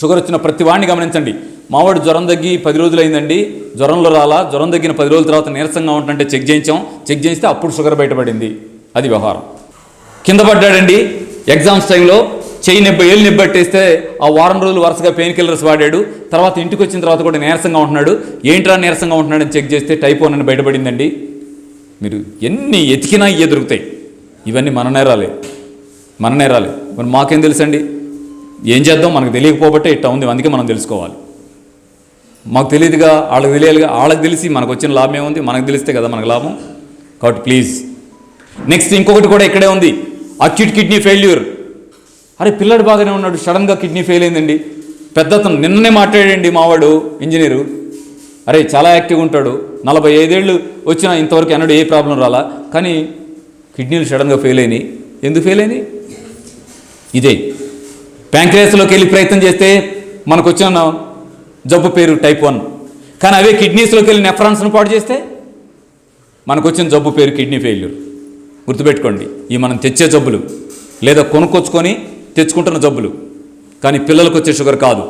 Sugar వచ్చిన ప్రతి వాడిని గమనించండి. మావాడు జ్వరం తగ్గి పది రోజులు అయిందండి జ్వరంలో రాలా జ్వరం తగ్గిన పది రోజుల తర్వాత నీరసంగా ఉంటుంటే చెక్ చేయించాం. చెక్ చేయిస్తే అప్పుడు షుగర్ బయటపడింది. అది వ్యవహారం. కింద పడ్డాడండి. ఎగ్జామ్స్ టైంలో చెయ్యి నిబ్బ ఏళ్ళు నిబ్బట్టేస్తే ఆ వారం రోజులు వరుసగా పెయిన్ కిల్లర్స్ వాడాడు. తర్వాత ఇంటికి వచ్చిన తర్వాత కూడా నీరసంగా ఉంటున్నాడు. ఏంట్రా నీరసంగా ఉంటున్నాడని చెక్ చేస్తే టైపోన్ అని బయటపడిందండి. మీరు ఎన్ని ఎతికినా ఇవే దొరుకుతాయి. ఇవన్నీ మన నేరాలే. మన నేరాలే. మరి మాకేం తెలుసండి? ఏం చేద్దాం? మనకు తెలియకపోబట్టే ఇట్ట ఉంది. అందుకే మనం తెలుసుకోవాలి. మాకు తెలియదుగా వాళ్ళకి తెలియాలిగా వాళ్ళకి తెలిసి మనకు వచ్చిన లాభం ఏముంది? మనకు తెలిస్తే కదా మనకు లాభం? కాబట్టి ప్లీజ్ నెక్స్ట్ ఇంకొకటి కూడా ఇక్కడే ఉంది. అక్యూట్ కిడ్నీ ఫెయిల్యూర్ అరే పిల్లడు బాగానే ఉన్నాడు. సడన్గా కిడ్నీ ఫెయిల్ అయిందండి. పెద్దతను నిన్ననే మాట్లాడండి మావాడు ఇంజనీరు అరే చాలా యాక్టివ్గా ఉంటాడు. నలభై ఐదేళ్ళు వచ్చినా ఇంతవరకు అన్నాడు ఏ ప్రాబ్లం రాలా. కానీ కిడ్నీలు సడన్గా ఫెయిల్ అయినాయి. ఎందుకు ఫెయిల్ అయినాయి? ఇదే. ప్యాంక్రియాస్లోకి వెళ్ళి ప్రయత్నం చేస్తే మనకు వచ్చిన జబ్బు పేరు టైప్ వన్. కానీ అవే కిడ్నీస్లోకి వెళ్ళి నెఫ్రాన్స్ను పాడు చేస్తే మనకు వచ్చిన జబ్బు పేరు కిడ్నీ ఫెయిల్యూర్. గుర్తుపెట్టుకోండి ఈ మనం తెచ్చే జబ్బులు లేదా కొనుక్కొచ్చుకొని తెచ్చుకుంటున్న జబ్బులు. కానీ పిల్లలకు వచ్చే షుగర్ కాదు.